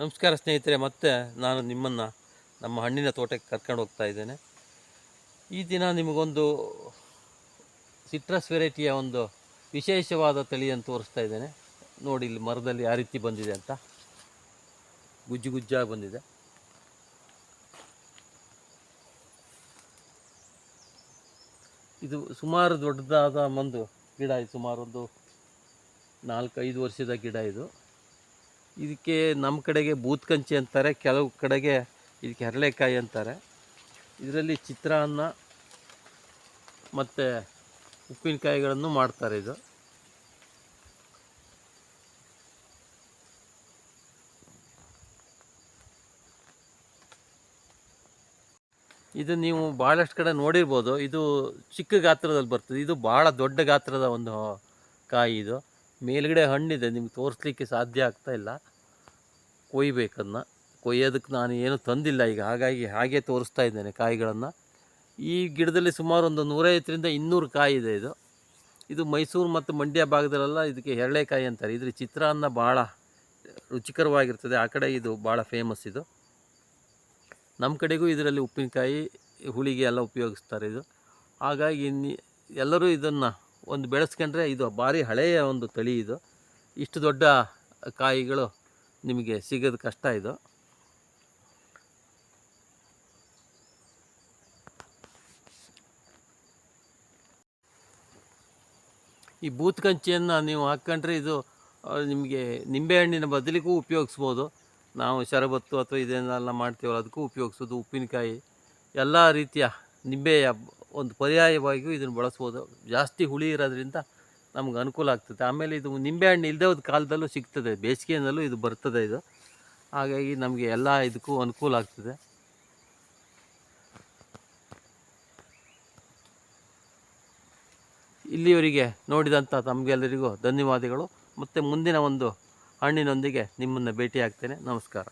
ನಮಸ್ಕಾರ ಸ್ನೇಹಿತರೆ, ಮತ್ತೆ ನಾನು ನಿಮ್ಮನ್ನು ನಮ್ಮ ಹಣ್ಣಿನ ತೋಟಕ್ಕೆ ಕರ್ಕೊಂಡು ಹೋಗ್ತಾ ಇದ್ದೇನೆ. ಈ ದಿನ ನಿಮಗೊಂದು ಸಿಟ್ರಸ್ ವೆರೈಟಿಯ ಒಂದು ವಿಶೇಷವಾದ ತಳಿಯನ್ನು ತೋರಿಸ್ತಾ ಇದ್ದೇನೆ. ನೋಡಿ, ಇಲ್ಲಿ ಮರದಲ್ಲಿ ಯಾವ ರೀತಿ ಬಂದಿದೆ ಅಂತ. ಗುಜ್ಜು ಗುಜ್ಜಾಗಿ ಬಂದಿದೆ. ಇದು ಸುಮಾರು ದೊಡ್ಡದಾದ ಒಂದು ಗಿಡ ಇದು ಸುಮಾರು ಒಂದು ನಾಲ್ಕೈದು ವರ್ಷದ ಗಿಡ ಇದು. ಇದಕ್ಕೆ ನಮ್ಮ ಕಡೆಗೆ ಬೂತ್ಕಂಚಿ ಅಂತಾರೆ, ಕೆಲವು ಕಡೆಗೆ ಇದಕ್ಕೆ ಹರಳೆಕಾಯಿ ಅಂತಾರೆ. ಇದರಲ್ಲಿ ಚಿತ್ರಾನ್ನ ಮತ್ತು ಉಪ್ಪಿನಕಾಯಿಗಳನ್ನು ಮಾಡ್ತಾರೆ ಇದು. ಇದು ನೀವು ಭಾಳಷ್ಟು ಕಡೆ ನೋಡಿರ್ಬೋದು, ಇದು ಚಿಕ್ಕ ಗಾತ್ರದಲ್ಲಿ ಬರ್ತದೆ. ಇದು ಭಾಳ ದೊಡ್ಡ ಗಾತ್ರದ ಒಂದು ಕಾಯಿ ಇದು. ಮೇಲ್ಗಡೆ ಹಣ್ಣಿದೆ, ನಿಮ್ಗೆ ತೋರಿಸ್ಲಿಕ್ಕೆ ಸಾಧ್ಯ ಆಗ್ತಾ ಇಲ್ಲ. ಕೊಯ್ಬೇಕನ್ನ ಕೊಯ್ಯೋದಕ್ಕೆ ನಾನು ಏನು ತಂದಿಲ್ಲ ಈಗ. ಹಾಗಾಗಿ ಹಾಗೆ ತೋರಿಸ್ತಾ ಇದ್ದೇನೆ ಕಾಯಿಗಳನ್ನು. ಈ ಗಿಡದಲ್ಲಿ ಸುಮಾರು ಒಂದು ನೂರೈವತ್ತರಿಂದ ಇನ್ನೂರು ಕಾಯಿ ಇದೆ ಇದು. ಇದು ಮೈಸೂರು ಮತ್ತು ಮಂಡ್ಯ ಭಾಗದಲ್ಲೆಲ್ಲ ಇದಕ್ಕೆ ಎರಳೆಕಾಯಿ ಅಂತಾರೆ. ಇದ್ರ ಚಿತ್ರಾನ್ನ ಭಾಳ ರುಚಿಕರವಾಗಿರ್ತದೆ. ಆ ಕಡೆ ಇದು ಭಾಳ ಫೇಮಸ್ ಇದು. ನಮ್ಮ ಕಡೆಗೂ ಇದರಲ್ಲಿ ಉಪ್ಪಿನಕಾಯಿ, ಹುಳಿಗೆ ಎಲ್ಲ ಉಪಯೋಗಿಸ್ತಾರೆ ಇದು. ಹಾಗಾಗಿ ಎಲ್ಲರೂ ಇದನ್ನು ಒಂದು ಬೆಳೆಸ್ಕೊಂಡ್ರೆ ಇದು ಭಾರಿ ಹಳೆಯ ಒಂದು ತಳಿ ಇದು. ಇಷ್ಟು ದೊಡ್ಡ ಕಾಯಿಗಳು ನಿಮಗೆ ಸಿಗೋದು ಕಷ್ಟ ಇದು. ಈ ಬೂತ್ಕಂಚಿಯನ್ನು ನೀವು ಹಾಕ್ಕೊಂಡ್ರೆ ಇದು ನಿಮಗೆ ನಿಂಬೆಹಣ್ಣಿನ ಬದಲಿಗೂ ಉಪಯೋಗಿಸ್ಬೋದು. ನಾವು ಶರಬತ್ತು ಅಥವಾ ಇದನ್ನೆಲ್ಲ ಮಾಡ್ತೀವಲ್ಲ, ಅದಕ್ಕೂ ಉಪಯೋಗಿಸೋದು ಉಪ್ಪಿನಕಾಯಿ. ಎಲ್ಲ ರೀತಿಯ ನಿಂಬೆಯ ಒಂದು ಪರ್ಯಾಯವಾಗಿಯೂ ಇದನ್ನು ಬಳಸ್ಬೋದು. ಜಾಸ್ತಿ ಹುಳಿ ಇರೋದ್ರಿಂದ ನಮ್ಗೆ ಅನುಕೂಲ ಆಗ್ತದೆ. ಆಮೇಲೆ ಇದು ನಿಂಬೆಹಣ್ಣು ಇಲ್ಲದೆ ಒಂದು ಕಾಲದಲ್ಲೂ ಸಿಗ್ತದೆ. ಬೇಸಿಗೆಯಲ್ಲೂ ಇದು ಬರ್ತದೆ ಇದು. ಹಾಗಾಗಿ ನಮಗೆ ಎಲ್ಲ ಇದಕ್ಕೂ ಅನುಕೂಲ ಆಗ್ತದೆ. ಇಲ್ಲಿವರಿಗೆ ನೋಡಿದಂಥ ತಮಗೆಲ್ಲರಿಗೂ ಧನ್ಯವಾದಗಳು. ಮತ್ತು ಮುಂದಿನ ಒಂದು ಹಣ್ಣಿನೊಂದಿಗೆ ನಿಮ್ಮನ್ನು ಭೇಟಿಯಾಗ್ತೇನೆ. ನಮಸ್ಕಾರ.